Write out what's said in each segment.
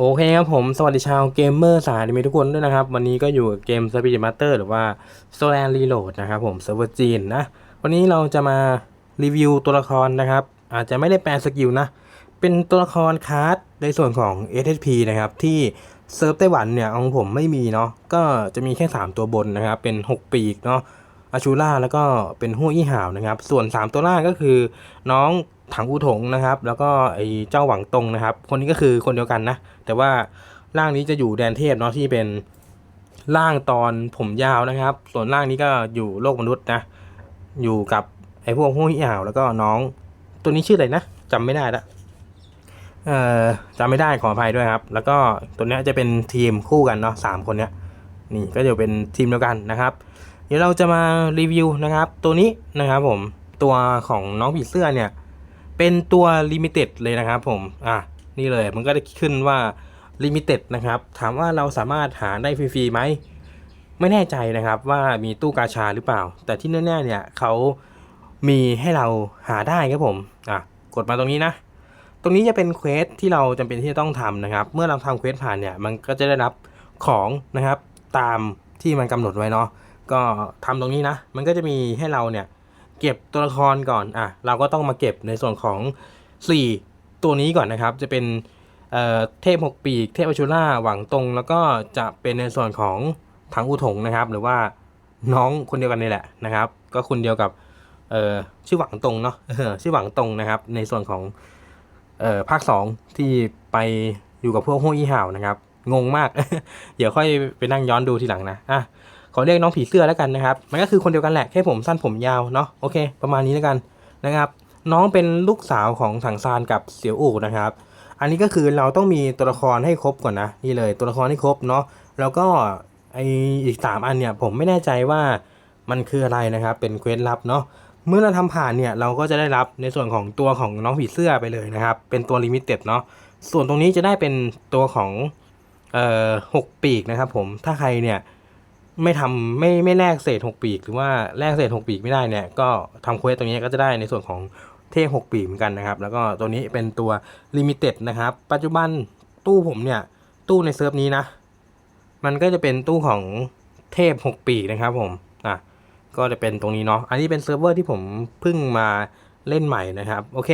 โอเคครับผม สวัสดีชาวเกมเมอร์สายอนิเมทุกคนด้วยนะครับ วันนี้ก็อยู่กับเกม Spirit Master หรือว่า s o l a n Reload นะครับผมเซิร์ฟเวอร์จีนนะ วันนี้เราจะมารีวิวตัวละครนะครับ อาจจะไม่ได้แปลสกิลนะ เป็นตัวละครคาร์ดในส่วนของ SSP นะครับ ที่เซิร์ฟไต้หวันเนี่ยของผมไม่มีเนาะก็จะมีแค่ 3 ตัวบนนะครับ เป็น 6 ปีกเนาะอาชูล่าแล้วก็เป็นหัวอี้ห่าวนะครับ ส่วน 3 ตัวล่างก็คือน้อง ถังอูถงนะครับ แล้วก็ไอ้เจ้าหวังตงนะครับ คนนี้ก็คือคนเดียวกันนะ แต่ว่าร่างนี้จะอยู่แดนเทพเนาะที่เป็นร่างตอนผมยาวนะครับ ส่วนร่างนี้ก็อยู่โลกมนุษย์นะ อยู่กับไอ้พวกห้วยอ่าวแล้วก็น้องตัวนี้ชื่ออะไรนะจำไม่ได้ละเอ่อจำไม่ได้ขออภัยด้วยครับ แล้วก็ตัวนี้จะเป็นทีมคู่กันเนาะสามคนเนี้ยนี่ก็จะเป็นทีมเดียวกันนะครับ เดี๋ยวเราจะมารีวิวนะครับ ตัวนี้นะครับผมตัวของน้องผีเสื้อเนี่ย เป็นตัวลิมิเต็ดเลยนะครับผม อะ นี่เลยมันก็ได้ขึ้นว่าลิมิเต็ดนะครับ ถามว่าเราสามารถหาได้ฟรีๆไหม ไม่แน่ใจนะครับว่ามีตู้กาชาหรือเปล่า แต่ที่แน่ๆเนี่ยเขามีให้เราหาได้ครับผม อะ กดมาตรงนี้นะ ตรงนี้จะเป็นเควสที่เราจำเป็นที่จะต้องทำนะครับ เมื่อเราทำเควสผ่านเนี่ย มันก็จะได้รับของนะครับ ตามที่มันกำหนดไว้เนาะ ก็ทำตรงนี้นะ มันก็จะมีให้เราเนี่ย เก็บตัวละครก่อนอะเราก็ต้องมาเก็บในส่วนของ 4 ตัวนี้ก่อนนะครับ จะเป็นเเทพหกปีก เทพอชูล่าหวังตรง แล้วก็จะเป็นในส่วนของถังอูถงนะครับ หรือว่าน้องคนเดียวกันนี่แหละนะครับ ก็คนเดียวกับชื่อหวังตรงเนาะชื่อหวังตรงนะครับ ในส่วนของออภาค 2 ที่ไปอยู่กับพวกห้วยอีห่าวนะครับ งงมาก เดี๋ยวค่อยไปนั่งย้อนดูทีหลังนะอะ อเรียกน้องผีเสื้อแล้วกันนะครับ มันก็คือคนเดียวกันแหละแค่ผมสั้นผมยาวเนาะโอเค ประมาณนี้แล้วกันนะครับ น้องเป็นลูกสาวของถังซานกับเสี่ยวอู่นะครับ อันนี้ก็คือเราต้องมีตัวละครให้ครบก่อนนะนี่เลยตัวละครให้ครบเนาะแล้วก็ไออีกสามอันเนี่ยผมไม่แน่ใจว่ามันคืออะไรนะครับ เป็นเควสลับเนาะเมื่อเราทำผ่านเนี่ยเราก็จะได้รับในส่วนของตัวของน้องผีเสื้อไปเลยนะครับ เป็นตัวลิมิเต็ดเนาะส่วนตรงนี้จะได้เป็นตัวของเอ่อหกปีกนะครับผมถ้าใครเนี่ย ไม่ทำไม่ไม่แลกเศษหกปีก หรือว่าแลกเศษหกปีกไม่ได้เนี่ยก็ทำเควสตรงนี้ก็จะได้ในส่วนของเทพหกปีกเหมือนกันนะครับ แล้วก็ตัวนี้เป็นตัวลิมิเต็ดนะครับ ปัจจุบันตู้ผมเนี่ย ตู้ในเซิร์ฟนี้นะ มันก็จะเป็นตู้ของเทพหกปีกนะครับผมอะก็จะเป็นตรงนี้เนาะอันนี้เป็นเซิร์ฟเวอร์ที่ผมเพิ่งมาเล่นใหม่นะครับ โอเค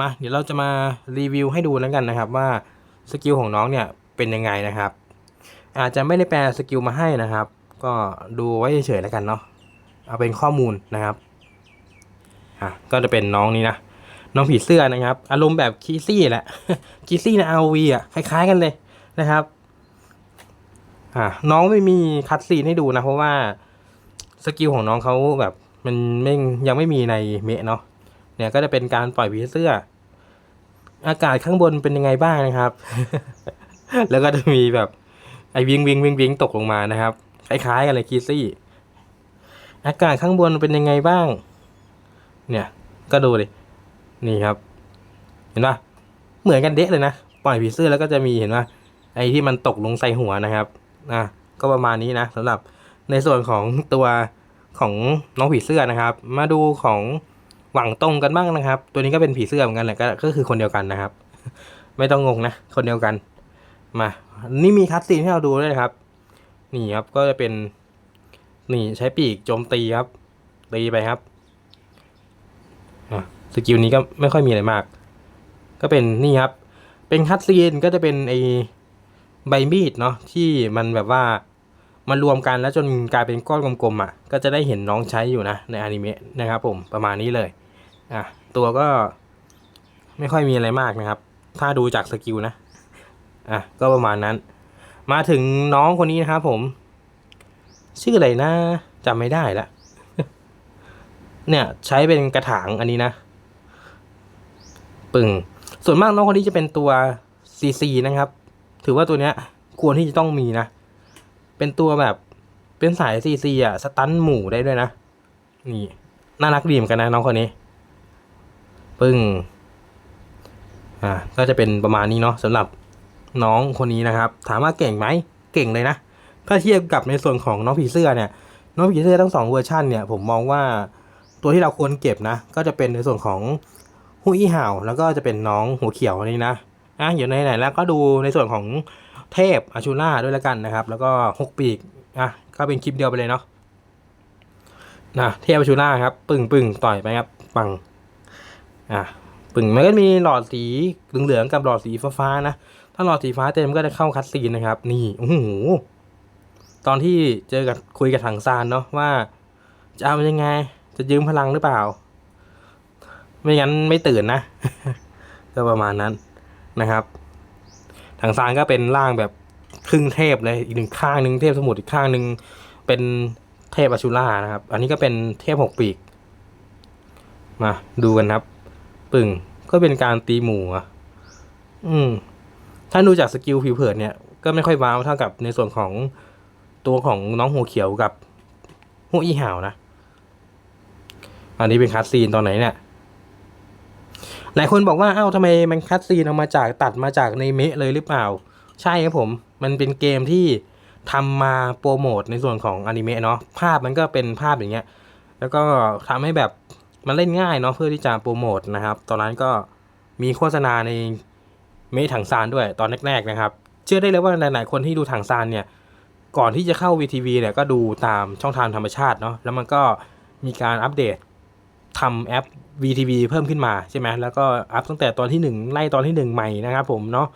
มาเดี๋ยวเราจะมารีวิวให้ดูแล้วกันนะครับ ว่าสกิลของน้องเนี่ยเป็นยังไงนะครับ อาจจะไม่ได้แปลสกิลมาให้นะครับ ก็ดูไว้เฉยๆแล้วกันเนาะเอาเป็นข้อมูลนะครับอะก็จะเป็นน้องนี้นะน้องผีเสื้อนะครับ อารมณ์แบบคีซี่แหละคีซี่ในอาวีอะคล้าย ๆ กันเลยนะครับอะน้องไม่มีคัดซีนให้ดูนะเพราะว่าสกิลของน้องเขาแบบมันไม่ยังไม่มีในเมะเนาะเนี่ยก็จะเป็นการปล่อยผีเสื้อ อากาศข้างบนเป็นยังไงบ้างนะครับ แล้วก็จะมีแบบไอ้วิงวิงวิงวิงตกลงมานะครับ คล้ายๆกันเลยคีซี่อากาศข้างบนเป็นยังไงบ้าง เนี่ย ก็ดูดิ นี่ครับ เห็นปะเหมือนกันเดะเลยนะ ปล่อยผีเสื้อแล้วก็จะมีเห็นปะไอ้ที่มันตกลงใส่หัวนะครับ อะ ก็ประมาณนี้นะสำหรับในส่วนของตัวของน้องผีเสื้อนะครับ มาดูของหวังตรงกันบ้างนะครับ ตัวนี้ก็เป็นผีเสื้อเหมือนกันแหละก็คือคนเดียวกันนะครับ ไม่ต้องงงนะ คนเดียวกัน มา นี่มีคัดซีนให้เราดูด้วยครับ นี่ครับก็จะเป็นนี่ใช้ปีกโจมตีครับ ตีไปครับอะสกิลนี้ก็ไม่ค่อยมีอะไรมาก ก็เป็นนี่ครับ เป็นคัดซีนก็จะเป็นไอใบมีดเนาะที่มันแบบว่ามันรวมกันแล้วจนกลายเป็นก้อนกลมๆอะ ก็จะได้เห็นน้องใช้อยู่นะในอนิเมะนะครับผมประมาณนี้เลยอะตัวก็ไม่ค่อยมีอะไรมากนะครับ ถ้าดูจากสกิลนะอะก็ประมาณนั้น มาถึงน้องคนนี้นะครับผม ชื่ออะไรนะจำไม่ได้ละ เนี่ยใช้เป็นกระถางอันนี้นะ ปึ่ง ส่วนมากน้องคนนี้จะเป็นตัวซีซีนะครับ ถือว่าตัวเนี้ย ควรที่จะต้องมีนะ เป็นตัวแบบเป็นสายซีซีอะสตันหมู่ได้ด้วยนะ นี่น่ารักดีเหมือนกันนะน้องคนนี้ ปึ้ง อ่า ก็จะเป็นประมาณนี้เนาะสำหรับ น้องคนนี้นะครับ ถามว่าเก่งไหมเก่งเลยนะถ้าเทียบกับในส่วนของน้องผีเสื้อเนี่ย น้องผีเสื้อทั้งสองเวอร์ชันเนี่ยผมมองว่าตัวที่เราควรเก็บนะ ก็จะเป็นในส่วนของหูอี้ห่าวแล้วก็จะเป็นน้องหัวเขียวนี่นะอะอยู่ในไหนแล้วก็ดูในส่วนของเทพอาชูล่าด้วยแล้วกันนะครับ แล้วก็หกปีกอะก็เป็นคลิปเดียวไปเลยเนาะนะเทพอาชูล่าครับ ปึ่งปึ่งต่อยไปครับปังอะปึ่งมันก็มีหลอดสีเหลืองๆกับหลอดสีฟ้าๆนะ ถ้าหลอดสีฟ้าเต็มก็จะเข้าคัดซีนนะครับ นี่โอ้โหตอนที่เจอกับคุยกับถังซานเนาะว่า จะเอายังไง จะยืมพลังหรือเปล่า ไม่งั้นไม่ตื่นนะ ก็ประมาณนั้นนะครับถังซานก็เป็นร่างแบบครึ่งเทพเลยอีกหนึ่งข้างหนึ่งเทพสมุทรอีกข้างหนึ่งเป็นเทพอชูล่านะครับ อันนี้ก็เป็นเทพหกปีก มาดูกันครับ ปึ่งก็เป็นการตีหมูอะ อืม ถ้าดูจากสกิลผิวเผินเนี่ยก็ไม่ค่อยว้าวเท่ากับในส่วนของตัวของน้องหัวเขียวกับหัวอีห่าวนะ อันนี้เป็นคัดซีนตอนไหนเนี่ยหลายคนบอกว่าเอ้าทำไมมันคัดซีนเอามาจากตัดมาจากในเมะเลยหรือเปล่า ใช่ครับผม มันเป็นเกมที่ทำมาโปรโมทในส่วนของอนิเมะเนาะภาพมันก็เป็นภาพอย่างเงี้ย แล้วก็ทำให้แบบมันเล่นง่ายเนาะเพื่อที่จะโปรโมทนะครับ ตอนนั้นก็มีโฆษณาใน มะถังซานด้วยตอนแรกๆนะครับ เชื่อได้เลยว่าหลายๆคนที่ดูถังซานเนี่ยก่อนที่จะเข้า VTV เนี่ยก็ดูตามช่องทางธรรมชาติเนาะแล้วมันก็มีการอัปเดตทำแอป VTV เพิ่มขึ้นมาใช่ไหมแล้วก็อัพตั้งแต่ตอนที่ 1 ไล่ตอนที่ 1 ใหม่นะครับผมเนาะ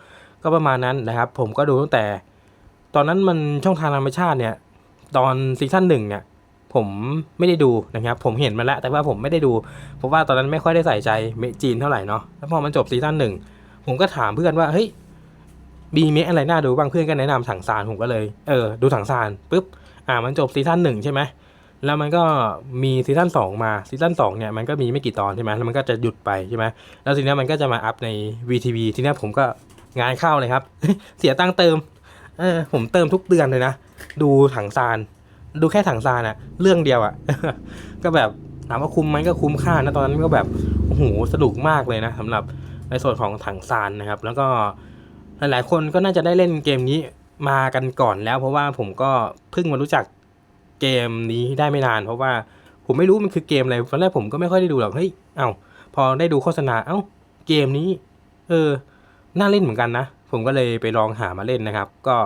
ก็ประมาณนั้นนะครับ ผมก็ดูตั้งแต่ ตอนนั้นมันช่องทางธรรมชาติเนี่ย ตอนซีซั่นหนึ่งเนี่ยผมไม่ได้ดูนะครับ ผมเห็นมาแล้วแต่ว่าผมไม่ได้ดู เพราะว่าตอนนั้นไม่ค่อยได้ใส่ใจเมจีนเท่าไหร่เนาะแล้วพอมันจบซีซั่นหนึ่ง ผมก็ถามเพื่อนว่าเฮ้ยมีเมะอะไรน่าดูบ้างเพื่อนก็แนะนำถังซานผมก็เลยเออดูถังซานปุ๊บอ่ามันจบซีซั่นหนึ่งใช่ไหมแล้วมันก็มีซีซั่นสองมาซีซั่นสองเนี่ยมันก็มีไม่กี่ตอนใช่ไหมแล้วมันก็จะหยุดไปใช่ไหมแล้วทีนี้มันก็จะมาอัพใน VTV ทีนี้ผมก็งานเข้าเลยครับ เสียตังเติมเออผมเติมทุกเดือนเลยนะ ดูถังซาน ดูแค่ถังซานอะเรื่องเดียวอะก็แบบถามว่าคุ้มไหมก็คุ้มค่านะตอนนั้นก็แบบโอ้โหสนุกมากเลยนะสำหรับ ในส่วนของถังซานนะครับ แล้วก็หลายๆคนก็น่าจะได้เล่นเกมนี้มากันก่อนแล้ว เพราะว่าผมก็เพิ่งมารู้จักเกมนี้ได้ไม่นาน เพราะว่าผมไม่รู้มันคือเกมอะไรตอนแรกผมก็ไม่ค่อยได้ดูหรอกเฮ้ยเอ้าพอได้ดูโฆษณาเอ้าเกมนี้ เออ น่าเล่นเหมือนกันนะ ผมก็เลยไปลองหามาเล่นนะครับ ก็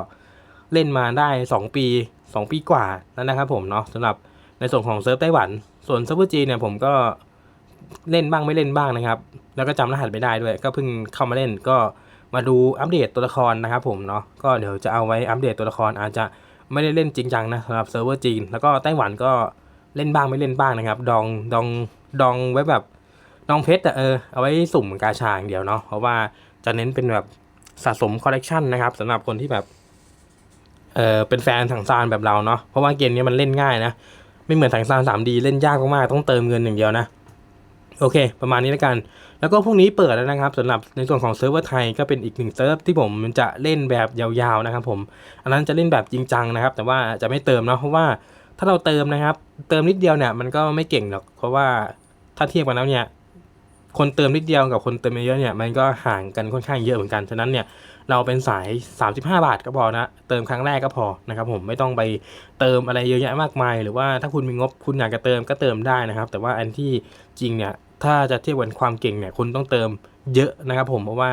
เล่นมาได้ 2 ปี 2 ปีกว่าแล้วนะครับผมเนาะสำหรับในส่วนของเซิร์ฟไต้หวัน ส่วนเซิร์ฟเวอร์จีนเนี่ยผมก็ เล่นบ้างไม่เล่นบ้างนะครับ แล้วก็จำรหัสไม่ได้ด้วย ก็เพิ่งเข้ามาเล่นก็มาดูอัปเดตตัวละครนะครับผมเนาะก็เดี๋ยวจะเอาไว้อัปเดตตัวละครอาจจะไม่ได้เล่นจริงจังนะสำหรับเซิร์ฟเวอร์จีนแล้วก็ไต้หวันก็เล่นบ้างไม่เล่นบ้างนะครับ ดองดองดองไว้แบบดองเพชรอะเออเอาไว้สุ่มกาชาอย่างเดียวเนาะเพราะว่าจะเน้นเป็นแบบสะสมคอลเลกชันนะครับสำหรับคนที่แบบเออเป็นแฟนถังซานแบบเราเนาะเพราะว่าเกมนี้มันเล่นง่ายนะไม่เหมือนถังซาน 3D เล่นยากมากๆต้องเติมเงินอย่างเดียวนะ โอเค ประมาณนี้แล้วกัน แล้วก็พรุ่งนี้เปิดแล้วนะครับสำหรับในส่วนของเซิร์ฟเวอร์ไทยก็เป็นอีกหนึ่งเซิร์ฟที่ผมจะเล่นแบบยาวๆนะครับผม อันนั้นจะเล่นแบบจริงจังนะครับ แต่ว่าจะไม่เติมเนาะเพราะว่าถ้าเราเติมนะครับ เติมนิดเดียวเนี่ยมันก็ไม่เก่งหรอก เพราะว่าถ้าเทียบกันแล้วเนี่ยคนเติมนิดเดียวกับคนเติมเยอะเนี่ยมันก็ห่างกันค่อนข้างเยอะเหมือนกันฉะนั้นเนี่ยเราเป็นสาย 35 บาทก็พอนะเติมครั้งแรกก็พอนะครับผมไม่ต้องไปเติมอะไรเยอะแยะมากมาย หรือว่าถ้าคุณมีงบคุณอยากจะเติมก็เติมได้นะครับ แต่ว่าอันที่จริงเนี่ย ถ้าจะเทียบกันความเก่งเนี่ยคุณต้องเติมเยอะนะครับผมเพราะว่า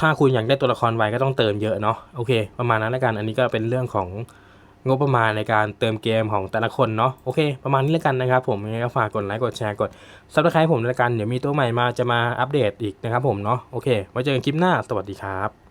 ถ้าคุณอยากได้ตัวละครไวก็ต้องเติมเยอะเนาะโอเค ประมาณนั้นแล้วกันอันนี้ก็เป็นเรื่องของงบประมาณในการเติมเกมของแต่ละคนเนาะโอเค ประมาณนี้แล้วกันนะครับผมยังไงก็ฝากกดไลค์กดแชร์กดซับสไครต์ผมแล้วกันเดี๋ยวมีตัวใหม่มาจะมาอัปเดตอีกนะครับผมเนาะโอเคไว้เจอกันคลิปหน้าสวัสดีครับ